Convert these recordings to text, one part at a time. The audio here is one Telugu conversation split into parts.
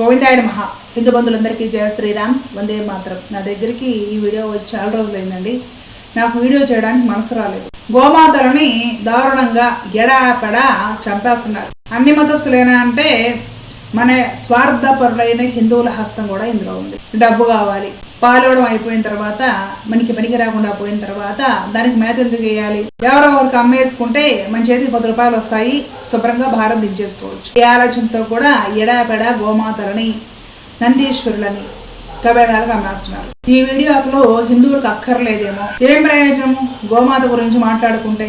గోవిందాయుడు మహా హిందూ బంధువులందరికీ జయ శ్రీరామ్. వందే మాత్రం. నా దగ్గరికి ఈ వీడియో వచ్చి చాలా రోజులైందండి నాకు వీడియో చేయడానికి మనసు రాలేదు. గోమాతలని దారుణంగా ఎడాపెడా చంపేస్తున్నారు. అన్ని మతస్థులేనా అంటే మన స్వార్థపరులైన హిందువుల హస్తం కూడా ఇందులో ఉంది. డబ్బు కావాలి. పాలవడం అయిపోయిన తర్వాత మనకి పనికి రాకుండా పోయిన తర్వాత దానికి మేత ఎందుకు వేయాలి? ఎవరో ఒకరికి అమ్మేసుకుంటే మన చేతికి పది రూపాయలు వస్తాయి శుభ్రంగా భారం దించేసుకోవచ్చు. ఈ ఆలోచనతో కూడా ఎడాపెడ గోమాతలని నందీశ్వరులని కబేదాలకు అమ్మేస్తున్నారు ఈ వీడియో అసలు హిందువులకు అక్కర్లేదేమో. ఏం ప్రయోజనము? గోమాత గురించి మాట్లాడుకుంటే.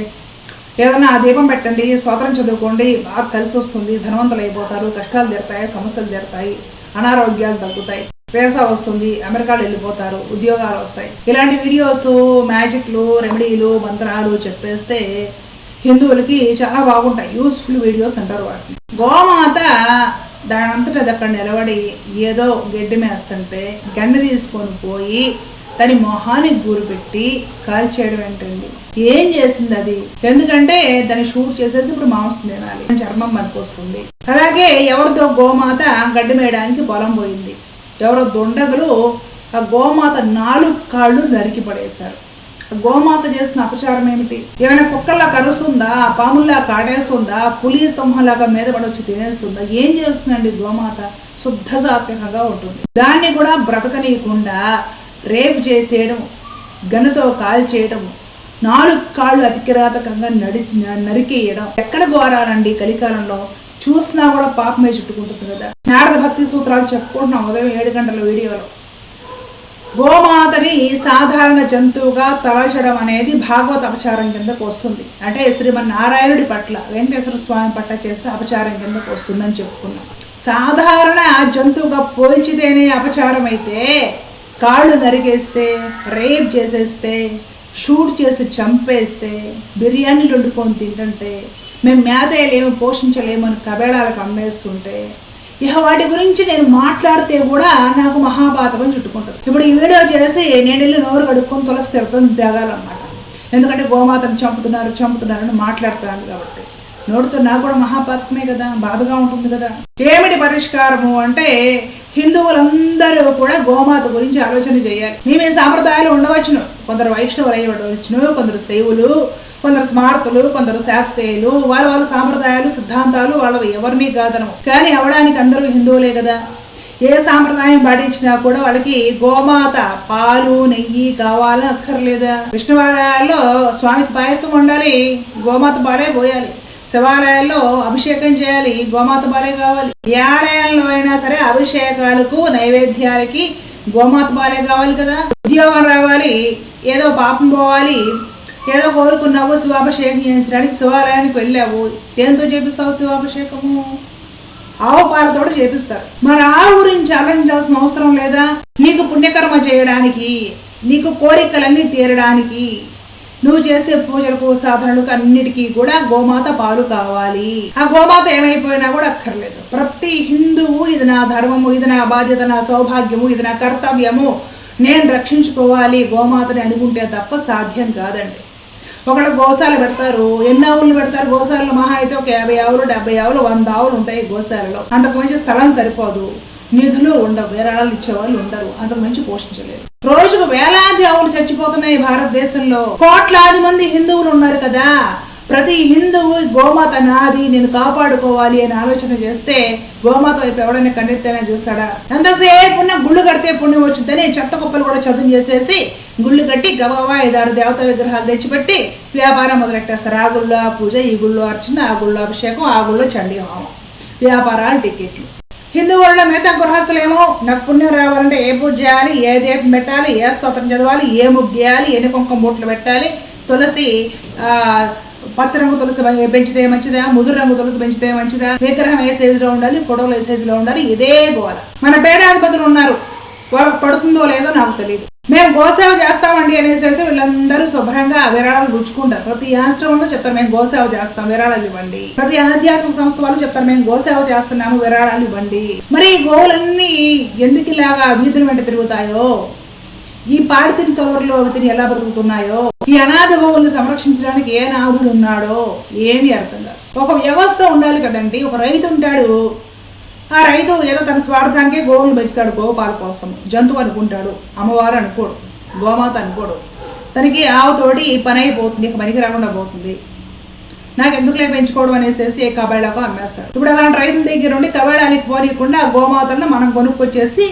ఏదన్నా ఆ దీపం పెట్టండి స్వాతంత్రం చదువుకోండి బాగా కలిసి వస్తుంది ధనవంతులు అయిపోతారు కష్టాలు తీరుతాయి సమస్యలు తీరుతాయి అనారోగ్యాలు తగ్గుతాయి. వేసా వస్తుంది అమెరికాలో వెళ్ళిపోతారు ఉద్యోగాలు వస్తాయి. ఇలాంటి వీడియోస్ మ్యాజిక్లు రెమెడీలు మంత్రాలు చెప్పేస్తే హిందువులకి చాలా బాగుంటాయి. యూస్ఫుల్ వీడియోస్ అంటారు వాటిని. గోమాత దానంతట అక్కడ నిలబడి ఏదో గడ్డి మేస్తుంటే గండి తీసుకొని పోయి దాని మొహానికి గూరు పెట్టి కాల్చేయడం ఏంటండి? ఏం చేసింది అది? ఎందుకంటే దాన్ని షూట్ చేసేసి ఇప్పుడు మాంసం తినాలి. చర్మం పనికొస్తుంది. అలాగే ఎవరిదో గోమాత గడ్డి మేయడానికి బలం పోయింది. ఎవరో దొండగులు ఆ గోమాత నాలుగు కాళ్ళు నరికి పడేశారు. ఆ గోమాత చేసిన అపచారం ఏమిటి? ఏమైనా కుక్కల్లా కరుస్తుందా? పాముల్లా కాటేస్తుందా? పులి సింహంలాగా మీద పడొచ్చి తినేస్తుందా? ఏం చేస్తుందండి గోమాత? శుద్ధ సాత్వికంగా ఉంటుంది. దాన్ని కూడా బ్రతకనీయకుండా రేపు చేసేయడం గనుతో కాల్చేయడం నాలుగు కాళ్ళు అతికిరాతకంగా నడి నరికేయడం. ఎక్కడ ఘోరాలండి కలికాలంలో? చూసినా కూడా పాపమే చుట్టుకుంటుంది కదా. నారద భక్తి సూత్రాలు చెప్పుకుంటున్నాం ఉదయం ఏడు గంటల వీడియోలో. గోమాతని సాధారణ జంతువుగా తలచడం అనేది భాగవత అపచారం కిందకు వస్తుంది. అంటే శ్రీమన్నారాయణుడి పట్ల వెంకటేశ్వర స్వామి పట్ల చేసే అపచారం కిందకు వస్తుందని చెప్పుకున్నాం. సాధారణ జంతువుగా పోల్చితేనే అపచారం అయితే కాళ్ళు నరికేస్తే రేప్ చేసేస్తే షూట్ చేసి చంపేస్తే బిర్యానీలు వండుకొని తింటుంటే మేము మేతేయలేము పోషించలేము అని కబేళాలకు అమ్మేస్తుంటే ఇక వాటి గురించి నేను మాట్లాడితే కూడా నాకు మహాపాతకం చుట్టుకుంటుంది. ఇప్పుడు ఈ వీడియో చేసి నేను వెళ్ళి నోరు కడుక్కొని తులసి తిడతాను దిగాలన్నమాట. ఎందుకంటే గోమాతను చంపుతున్నారు చంపుతున్నారని మాట్లాడుతున్నాను కాబట్టి. నోటితో నాకు కూడా మహాపాతకమే కదా బాధగా ఉంటుంది కదా. ఏమిటి పరిష్కారము అంటే హిందువులందరూ కూడా గోమాత గురించి ఆలోచన చేయాలి. మేము సాంప్రదాయాలు ఉండవచ్చును. కొందరు వైష్ణవులు అయి ఉండవచ్చును కొందరు శైవులు కొందరు స్మార్తులు కొందరు శాక్తేయులు వాళ్ళ వాళ్ళ సాంప్రదాయాలు సిద్ధాంతాలు వాళ్ళవి ఎవరిని కాదనము కానీ అవడానికి అందరూ హిందువులే కదా. ఏ సాంప్రదాయం పాటించినా కూడా వాళ్ళకి గోమాత పాలు నెయ్యి కావాలని అక్కర్లేదా? విష్ణువాలయాల్లో స్వామికి పాయసం ఉండాలి గోమాత పాలే పోయాలి. శివాలయాల్లో అభిషేకం చేయాలి గోమాత బాలే కావాలి. ఏ ఆలయాల్లో అయినా సరే అభిషేకాలకు నైవేద్యాలకి గోమాత బాలే కావాలి కదా. ఉద్యోగం రావాలి ఏదో పాపం పోవాలి ఏదో కోరుకున్నావు శివాభిషేకం చేయించడానికి శివాలయానికి వెళ్ళావు. దేంతో చేపిస్తావు శివాభిషేకము? ఆవు పాలతో చేపిస్తారు. మరి ఆ గురించి ఆలోచించాల్సిన అవసరం లేదా? నీకు పుణ్యకర్మ చేయడానికి నీకు కోరికలన్నీ తీరడానికి నువ్వు చేసే పూజలకు సాధనలకు అన్నిటికీ కూడా గోమాత పాలు కావాలి. ఆ గోమాత ఏమైపోయినా కూడా అక్కర్లేదు. ప్రతి హిందువు ఇది నా ధర్మము ఇది నా బాధ్యత నా సౌభాగ్యము ఇది నా కర్తవ్యము. నేను రక్షించుకోవాలి. గోమాతని అనుకుంటే తప్ప సాధ్యం కాదండి. ఒకళ్ళు గోశాల పెడతారు ఎన్ని ఆవులు పెడతారు గోశాలలో? మహా అయితే ఒక యాభై ఆవులు డెబ్బై ఆవులు వంద ఆవులు ఉంటాయి గోశాలలో. అంతకు మించి స్థలం సరిపోదు. నిధులు ఉండవు. విరాళాలు ఇచ్చేవాళ్ళు ఉండరు. అంతకు మించి పోషించలేరు. రోజుకు వేలాది ఆవులు చచ్చిపోతున్నాయి భారతదేశంలో. కోట్లాది మంది హిందువులు ఉన్నారు కదా. ప్రతి హిందువు గోమాత నాది నేను కాపాడుకోవాలి అని ఆలోచన చేస్తే గోమాత వైపు ఎవడైనా కన్నెత్తైనా చూస్తాడా? ఎంతసేపు ఉన్న గుళ్ళు కడితే పుణ్యం వచ్చిందని చెత్త కుప్పలు కూడా చదువు చేసేసి గుళ్ళు కట్టి గబగబా ఐదారు దేవత విగ్రహాలు తెచ్చిపెట్టి వ్యాపారం మొదలెట్టేస్తారు. ఆ గుళ్ళో ఆ పూజ ఈ గుళ్ళో అర్చన ఆ గుళ్ళో అభిషేకం ఆ గుళ్ళో చండీ హోమం వ్యాపారాలు టికెట్లు హిందువుల మిగతా గృహస్థులేమో నాకు పుణ్యం రావాలంటే ఏ పూజ చేయాలి? ఏ దీపం పెట్టాలి? ఏ స్తోత్రం చదవాలి? ఏ ముగ్గేయాలి ఎన్ని కుంకుమ బొట్లు పెట్టాలి? తులసి పచ్చ రంగు తులసి పెంచితే మంచిదా? ముదురు రంగు తులసి పెంచితే మంచిదా? విగ్రహం ఏ సైజులో ఉండాలి? ఫోటోలు ఏ సైజులో ఉండాలి? ఇదే గోల. మన పేడాధిపతులు ఉన్నారు. వాళ్ళకి పడుతుందో లేదో నాకు తెలియదు మేము గోసేవ చేస్తామండి అనేసి వీళ్ళందరూ శుభ్రంగా విరాళాలు గుచ్చుకుంటారు. ప్రతి ఆశ్రమంలో చెప్తారు మేము గోసేవ చేస్తాం విరాళాలు ఇవ్వండి. ప్రతి ఆధ్యాత్మిక సంస్థ వాళ్ళు చెప్తారు మేము గోసేవ చేస్తున్నాము విరాళాలు ఇవ్వండి. మరి ఈ గోవులన్నీ ఎందుకు ఇలాగా వీధుల వెంట తిరుగుతాయో? ఈ పాడితిని కవర్లో అవి తిని ఎలా బ్రతుకుతున్నాయో? ఈ అనాథ గోవుల్ని సంరక్షించడానికి ఏ నాథుడు ఉన్నాడో? ఏమీ అర్థం కాదు. ఒక వ్యవస్థ ఉండాలి కదండి. ఒక రైతు ఉంటాడు ఆ రైతు ఏదో తన స్వార్థానికి గోవులు పెంచుతాడు గోపాల కోసం. జంతువు అనుకుంటాడు అమ్మవారు అనుకోడు గోమాత అనుకోడు. తనకి ఆవుతోటి పని అయిపోతుంది ఇక పనికి రాకుండా పోతుంది. నాకు ఎందుకులే పెంచుకోవడం అనేసి ఏ కబేళాకు అమ్మేస్తాడు. ఇప్పుడు అలాంటి రైతుల దగ్గర నుండి కబేళానికి పోనీయకుండా ఆ గోమాతలను మనం కొనుక్కొచ్చేసి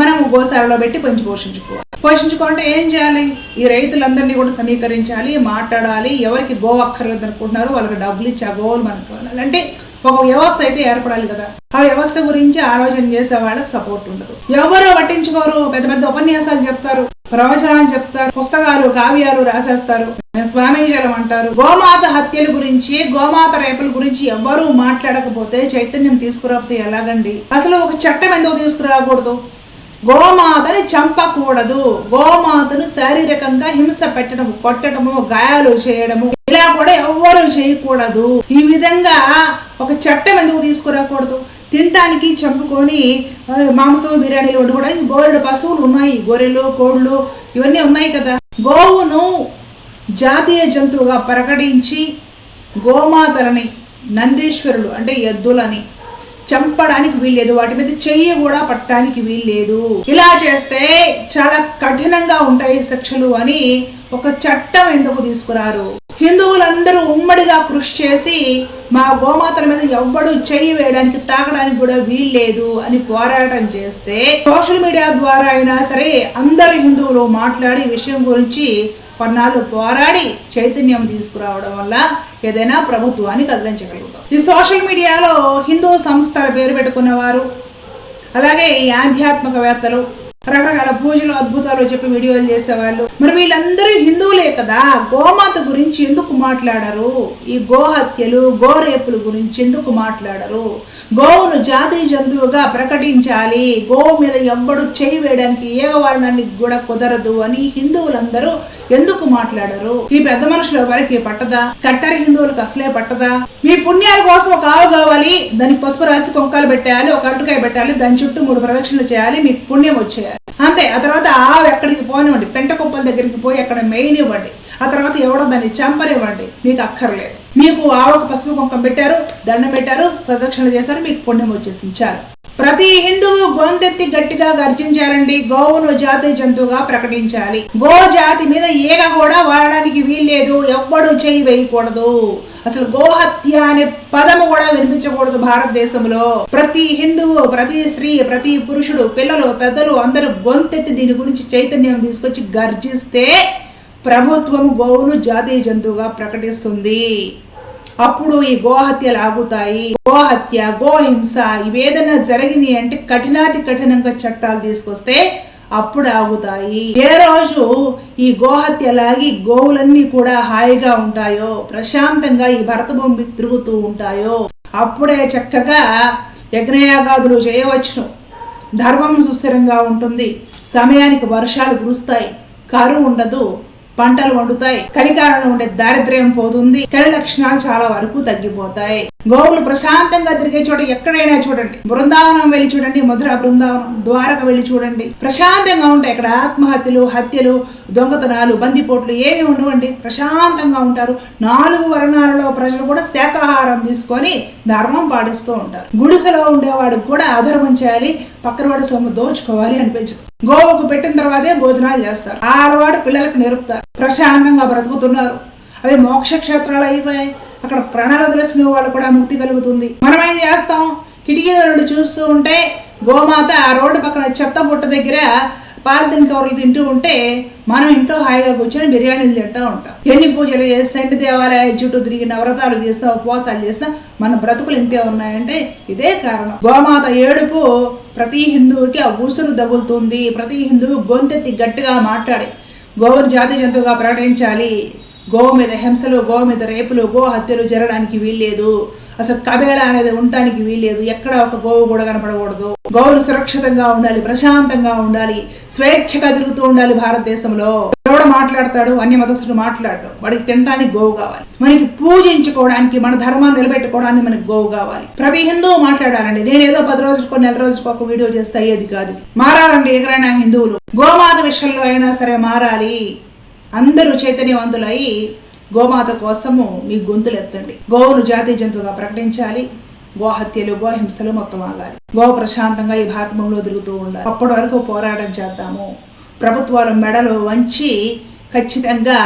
మనం గోశాలలో పెట్టి పెంచి పోషించుకోవాలి. పోషించుకుంటే ఏం చేయాలి? ఈ రైతులందరినీ కూడా సమీకరించాలి మాట్లాడాలి. ఎవరికి గో అక్కర్లేదు అనుకుంటున్నారో వాళ్ళకి డబ్బులు ఇచ్చి ఆ గోవులు మనకు కావాలి. అంటే ఒక వ్యవస్థ అయితే ఏర్పడాలి కదా. ఆ వ్యవస్థ గురించి ఆలోచన చేసే వాళ్ళకి సపోర్ట్ ఉండదు. ఎవరు పట్టించుకోరు. పెద్ద పెద్ద ఉపన్యాసాలు చెప్తారు. ప్రవచనాలు చెప్తారు. పుస్తకాలు కావ్యాలు రాసేస్తారు. స్వామీజలం అంటారు గోమాత హత్యల గురించి గోమాత రేపుల గురించి ఎవరు మాట్లాడకపోతే చైతన్యం తీసుకురాకపోతే ఎలాగండి? అసలు ఒక చట్టం ఎందుకు తీసుకురాకూడదు? గోమాతని చంపకూడదు. గోమాతను శారీరకంగా హింస పెట్టడము కొట్టడము గాయాలు చేయడము ఇలా కూడా ఎవ్వరూ చేయకూడదు. ఈ విధంగా ఒక చట్టం ఎందుకు తీసుకురాకూడదు? తినటానికి చంపుకొని మాంసం బిర్యానీలు వండుకోవడానికి బోలెడు పశువులు ఉన్నాయి. గొర్రెలు కోళ్ళు ఇవన్నీ ఉన్నాయి కదా. గోవును జాతీయ జంతువుగా ప్రకటించి గోమాతలని నందీశ్వరులు అంటే ఎద్దులని చంపడానికి వీల్లేదు. వాటి మీద చెయ్యి కూడా పట్టడానికి వీల్లేదు. ఇలా చేస్తే చాలా కఠినంగా ఉంటాయి శిక్షలు అని ఒక చట్టం ఎందుకు తీసుకురారు? హిందువులందరూ ఉమ్మడిగా కృషి చేసి మా గోమాతల మీద ఎవ్వడు చెయ్యి వేయడానికి తాకడానికి కూడా వీల్లేదు అని పోరాటం చేస్తే సోషల్ మీడియా ద్వారా అయినా సరే అందరు హిందువులు మాట్లాడి విషయం గురించి కొన్నాళ్ళు పోరాడి చైతన్యం తీసుకురావడం వల్ల ఏదైనా ప్రభుత్వాన్ని కదిలించగలుగుతాం. ఈ సోషల్ మీడియాలో హిందూ సంస్థల పేరు పెట్టుకున్నవారు అలాగే ఈ ఆధ్యాత్మికవేత్తలు రకరకాల పూజలు అద్భుతాలు చెప్పి వీడియోలు చేసేవాళ్ళు. మరి వీళ్ళందరూ హిందువులే కదా? గోమాత గురించి ఎందుకు మాట్లాడరు? ఈ గోహత్యలు గోరేపుల గురించి ఎందుకు మాట్లాడరు? గోవును జాతి జంతువుగా ప్రకటించాలి. గోవు మీద ఎవ్వడు చేయి వేయడానికి ఏగవాళ్ళని కూడా కుదరదు అని హిందువులందరూ ఎందుకు మాట్లాడరు? ఈ పెద్ద మనుషుల వారికి పట్టదా? కట్టరి హిందువులకు అసలే పట్టదా? మీ పుణ్యాల కోసం ఒక ఆవు కావాలి దానికి పసుపు రాసి కొంకాలు పెట్టాలి ఒక అరటికాయ పెట్టాలి దాని చుట్టూ మూడు ప్రదక్షిణలు చేయాలి మీకు పుణ్యం వచ్చేయాలి. అంతే. ఆ తర్వాత ఆవు ఎక్కడికి పోనివ్వండి. పెంట కుప్పల దగ్గరికి పోయి అక్కడ మెయిన్ ఇవ్వండి. ఆ తర్వాత ఎవడో దాన్ని చంపనివ్వండి మీకు అక్కర్లేదు. మీకు ఆవుకు పసుపు కుంకం పెట్టారు దండం పెట్టారు ప్రదక్షిణ చేశారు మీకు పుణ్యం వచ్చేసింది. చాలు. ప్రతి హిందువు గొంతెత్తి గట్టిగా గర్జించాలండి. గోవును జాతి జంతువుగా ప్రకటించాలి. గో జాతి మీద ఈగ కూడా వాడడానికి వీల్లేదు. ఎవ్వడు చేయి వేయకూడదు. అసలు గోహత్య అనే పదము కూడా వినిపించకూడదు భారతదేశంలో. ప్రతి హిందువు ప్రతి స్త్రీ ప్రతి పురుషుడు పిల్లలు పెద్దలు అందరూ గొంతెత్తి దీని గురించి చైతన్యం తీసుకొచ్చి గర్జిస్తే ప్రభుత్వం గోవును జాతీయ జంతువుగా ప్రకటిస్తుంది. అప్పుడు ఈ గోహత్యలు ఆగుతాయి. గోహత్య గోహింస ఇవేదైనా జరిగినాయి అంటే కఠినాతి కఠినంగా చట్టాలు తీసుకొస్తే అప్పుడు ఆగుతాయి. ఏ రోజు ఈ గోహత్య లాగి గోవులన్నీ కూడా హాయిగా ఉంటాయో ప్రశాంతంగా ఈ భరత భూమి తిరుగుతూ ఉంటాయో అప్పుడే చక్కగా యజ్ఞయాగాదులు చేయవచ్చును. ధర్మం సుస్థిరంగా ఉంటుంది. సమయానికి వర్షాలు కురుస్తాయి. కరువు ఉండదు. పంటలు వండుతాయి. కలికాలంలో ఉండే దారిద్ర్యం పోతుంది. కలి లక్షణాలు చాలా వరకు తగ్గిపోతాయి. గోవులు ప్రశాంతంగా తిరిగే చోట ఎక్కడైనా చూడండి. బృందావనం వెళ్ళి చూడండి మధుర బృందావనం ద్వారక వెళ్ళి చూడండి. ప్రశాంతంగా ఉంటాయి ఇక్కడ ఆత్మహత్యలు హత్యలు దొంగతనాలు బందిపోట్లు ఏమి ఉండవండి. ప్రశాంతంగా ఉంటారు. నాలుగు వర్ణాలలో ప్రజలు కూడా శాకాహారం తీసుకొని ధర్మం పాటిస్తూ ఉంటారు. గుడిసెలో ఉండేవాడికి కూడా అధర్మం చేయాలి పక్కన వాడి సొమ్ము దోచుకోవాలి అనిపించదు. గోవుకు పెట్టిన తర్వాతే భోజనాలు చేస్తారు. ఆ అలవాటు పిల్లలకు నేర్పుతారు. ప్రశాంతంగా బ్రతుకుతున్నారు. అవి మోక్ష క్షేత్రాలు అయిపోయాయి. అక్కడ ప్రాణాలు తెలిసిన వాళ్ళు కూడా ముక్తి కలుగుతుంది. మనం ఏం చేస్తాం? కిటికీల నుండి చూస్తూ ఉంటే గోమాత ఆ రోడ్డు పక్కన చెత్త బుట్ట దగ్గర పాలిథిన్ కవర్లు తింటూ ఉంటే మనం ఇంట్లో హాయిగా కూర్చొని బిర్యానీలు తింటూ ఉంటాం. ఎన్ని పూజలు చేస్తా ఇంటి దేవాలయాల చుట్టూ తిరిగి నవరతాలు చేస్తా ఉపవాసాలు చేస్తా మన బ్రతుకులు ఇంతే ఉన్నాయంటే ఇదే కారణం. గోమాత ఏడుపు ప్రతి హిందువుకి ఆ ఉసురు తగులుతుంది. ప్రతి హిందువు గొంతెత్తి గట్టిగా మాట్లాడి. గోవును జాతి జంతువుగా ప్రకటించాలి. గోవు మీద హింసలు గోవు మీద రేపులు గో హత్యలు జరగడానికి వీల్లేదు. అసలు కబేళ అనేది ఉండటానికి వీల్లేదు. ఎక్కడ ఒక గోవు కూడా కనపడకూడదు. గోవులు సురక్షితంగా ఉండాలి ప్రశాంతంగా ఉండాలి స్వేచ్ఛగా తిరుగుతూ ఉండాలి భారతదేశంలో. ఎవడ మాట్లాడతాడు? అన్ని మతస్థుడు మాట్లాడు వాడికి తినడానికి గోవు కావాలి. మనకి పూజించుకోవడానికి మన ధర్మాన్ని నిలబెట్టుకోవడానికి మనకి గోవు కావాలి. ప్రతి హిందువు మాట్లాడాలండి. నేను ఏదో పది రోజులకు నెల రోజులకు ఒక వీడియో చేస్తే అయ్యేది కాదు. మారాలండి ఎగరైనా హిందువులు. గోమాత విషయంలో అయినా సరే మారాలి. అందరూ చైతన్యవంతులై గోమాత కోసము మీ గొంతులు ఎత్తండి గోవును జాతీయ జంతువుగా ప్రకటించాలి. గోహత్యలు గోహింసలు మొత్తం ఆగాలి. గో ప్రశాంతంగా ఈ భారతంలో తిరుగుతూ ఉండాలి. అప్పటి వరకు పోరాటం చేద్దాము. ప్రభుత్వాలు మెడలు వంచి ఖచ్చితంగా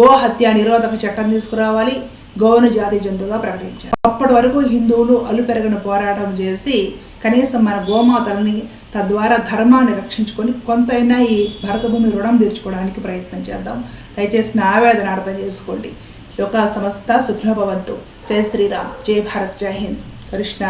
గోహత్య నిరోధక చట్టం తీసుకురావాలి. గోవును జాతి జంతువుగా ప్రకటించాలి. అప్పటి వరకు హిందువులు అలుపెరగని పోరాటం చేసి కనీసం మన గోమాతల్ని తద్వారా ధర్మాన్ని రక్షించుకొని కొంతైనా ఈ భరతభూమి రుణం తీర్చుకోవడానికి ప్రయత్నం చేద్దాం. దయచేసి నా ఆవేదన అర్థం చేసుకోండి. లోకా సంస్థ సుఖభవంతు జై శ్రీరామ్. జై భారత్. జై హింద్. కృష్ణ